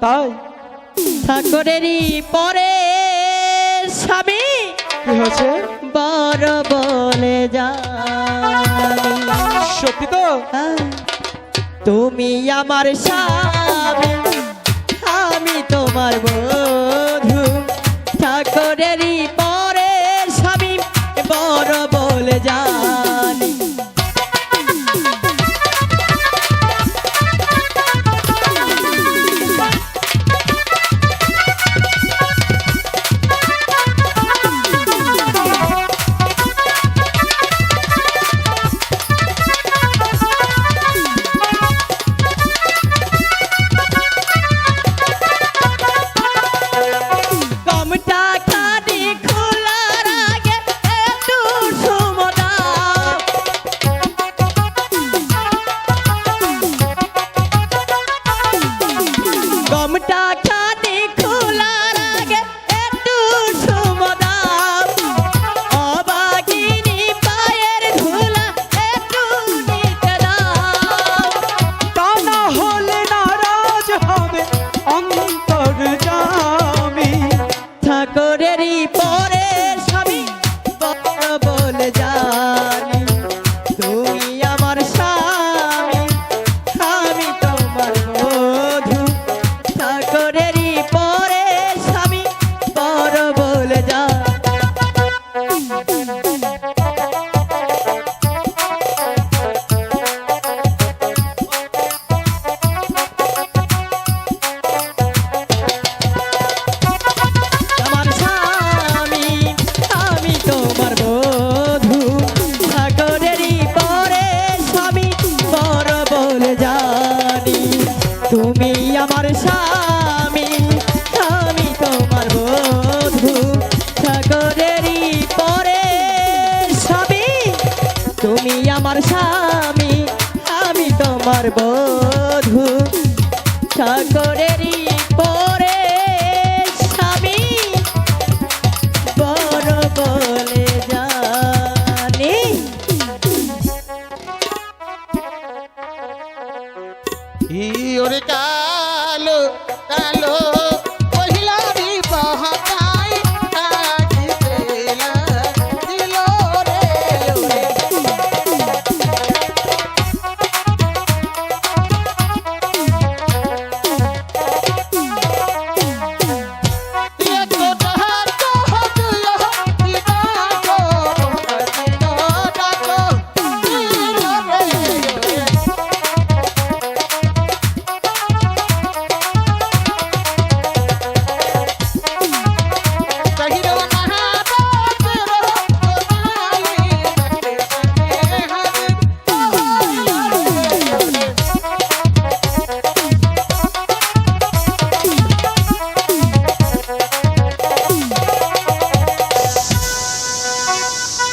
তাই? ঠাকুরেরই পরে স্বামী কি হয়েছে? বড় বলে যা সত্যি তো? তুমি আমার স্বামী আমি তোমার বধু। ঠাকুরেরই তুমি আমার স্বামী আমি তোমার বধূ। সাগরেরই পরে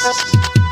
Música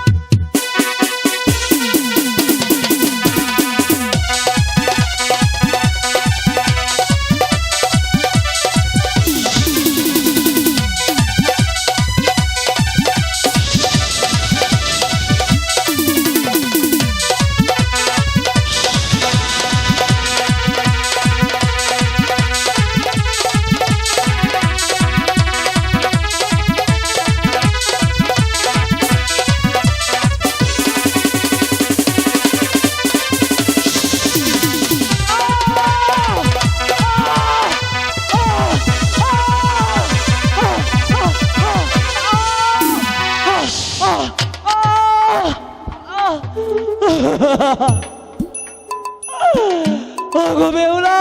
ওগো বেউলা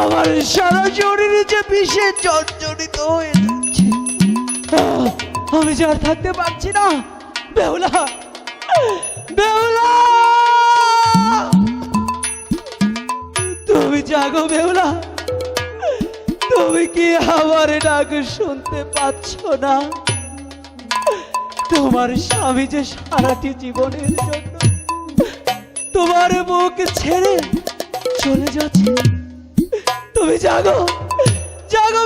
আমার সারা শরীরে যে বিষে জর্জরিত হয়ে যাচ্ছে, আমি যে থাকতে পারছি না বেউলা বেউলা তুমি জাগো বেউলা তুমি কি আমার ডাক শুনতে পাচ্ছ না? তোমার স্বামী যে সারাটি জীবনের জন্য তোমার মুখ ছেড়ে চলে যাচ্ছে। তুমি জাগো জাগো